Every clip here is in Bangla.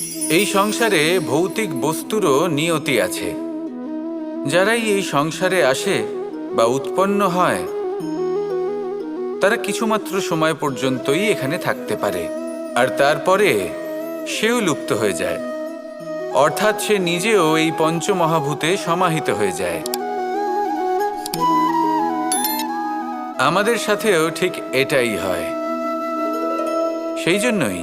এই সংসারে ভৌতিক বস্তুরও নিয়তি আছে। যারাই এই সংসারে আসে বা উৎপন্ন হয়, তারা কিছুমাত্র সময় পর্যন্তই এখানে থাকতে পারে, আর তারপরে সেও লুপ্ত হয়ে যায়। অর্থাৎ সে নিজেও এই পঞ্চমহাভূতে সমাহিত হয়ে যায়। আমাদের সাথেও ঠিক এটাই হয়। সেই জন্যই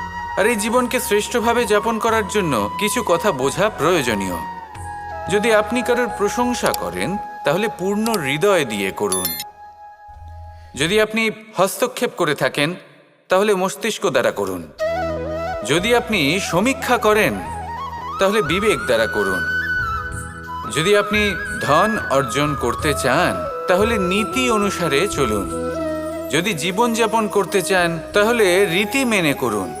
আর এই জীবনকে শ্রেষ্ঠভাবে যাপন করার জন্য কিছু কথা বোঝা প্রয়োজনীয়। যদি আপনি কারোর প্রশংসা করেন, তাহলে পূর্ণ হৃদয় দিয়ে করুন। যদি আপনি হস্তক্ষেপ করে থাকেন, তাহলে মস্তিষ্ক দ্বারা করুন। যদি আপনি সমীক্ষা করেন, তাহলে বিবেক দ্বারা করুন। যদি আপনি ধন অর্জন করতে চান, তাহলে নীতি অনুসারে চলুন। যদি জীবনযাপন করতে চান, তাহলে রীতি মেনে করুন।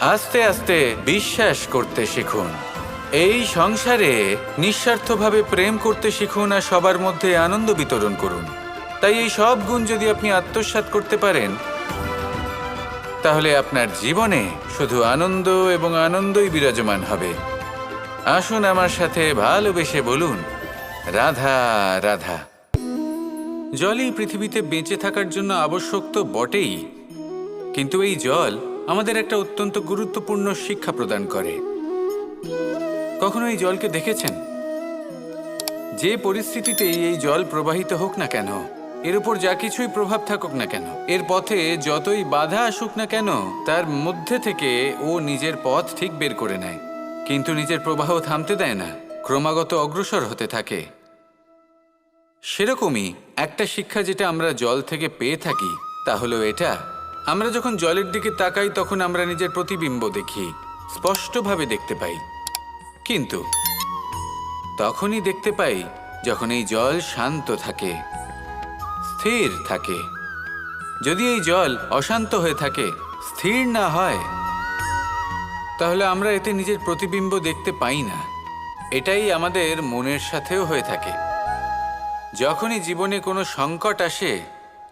আস্তে আস্তে বিশ্বাস করতে শিখুন। এই সংসারে নিঃস্বার্থভাবে প্রেম করতে শিখুন আর সবার মধ্যে আনন্দ বিতরণ করুন। তাই এই সব গুণ যদি আপনি আত্মসাৎ করতে পারেন, তাহলে আপনার জীবনে শুধু আনন্দ এবং আনন্দই বিরাজমান হবে। আসুন আমার সাথে ভালোবেসে বলুন, রাধা রাধা। জলই পৃথিবীতে বেঁচে থাকার জন্য আবশ্যক তো বটেই, কিন্তু এই জল আমাদের একটা অত্যন্ত গুরুত্বপূর্ণ শিক্ষা প্রদান করে। কখনো এই জলকে দেখেছেন? যে পরিস্থিতিতেই এই জল প্রবাহিত হোক না কেন, এর উপর যা কিছুই প্রভাব থাকুক না কেন, এর পথে যতই বাধা আসুক না কেন, তার মধ্যে থেকে ও নিজের পথ ঠিক বের করে নেয়। কিন্তু নিজের প্রবাহ থামতে দেয় না, ক্রমাগত অগ্রসর হতে থাকে। সেরকমই একটা শিক্ষা যেটা আমরা জল থেকে পেয়ে থাকি, তা হলো এটা। আমরা যখন জলের দিকে তাকাই, তখন আমরা নিজের প্রতিবিম্ব দেখি, স্পষ্টভাবে দেখতে পাই। কিন্তু তখনই দেখতে পাই, যখন এই জল শান্ত থাকে, স্থির থাকে। যদি এই জল অশান্ত হয়ে থাকে, স্থির না হয়, তাহলে আমরা এতে নিজের প্রতিবিম্ব দেখতে পাই না। এটাই আমাদের মনের সাথেও হয়ে থাকে। যখনই জীবনে কোনো সংকট আসে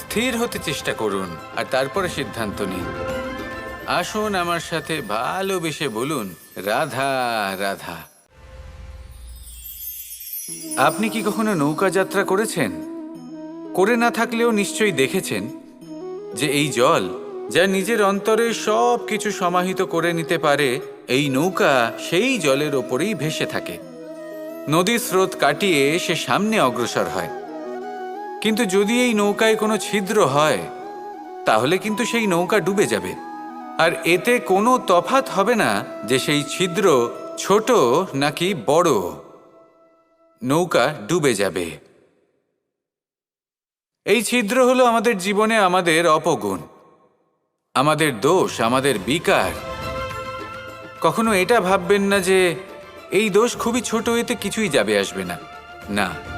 স্থির হতে চেষ্টা করুন আর তারপরে সিদ্ধান্ত নিন। আসুন আমার সাথে ভালোবেসে বলুন, রাধা রাধা। আপনি কি কখনো নৌকা যাত্রা করেছেন? করে না থাকলেও নিশ্চয়ই দেখেছেন যে এই জল, যা নিজের অন্তরে সব কিছু সমাহিত করে নিতে পারে, এই নৌকা সেই জলের ওপরেই ভেসে থাকে। নদীর স্রোত কাটিয়ে সে সামনে অগ্রসর হয়। কিন্তু যদি এই নৌকায় কোনো ছিদ্র হয়, তাহলে কিন্তু সেই নৌকা ডুবে যাবে। আর এতে কোনো তফাত হবে না যে সেই ছিদ্র ছোট নাকি বড়। নৌকা ডুবে যাবে। এই ছিদ্র হলো আমাদের জীবনে আমাদের অপগুণ। আমাদের দোষ, আমাদের বিকার। কখনো এটা ভাববেন না যে, এই দোষ খুবই ছোট, এতে কিছুই যাবে আসবে না। না।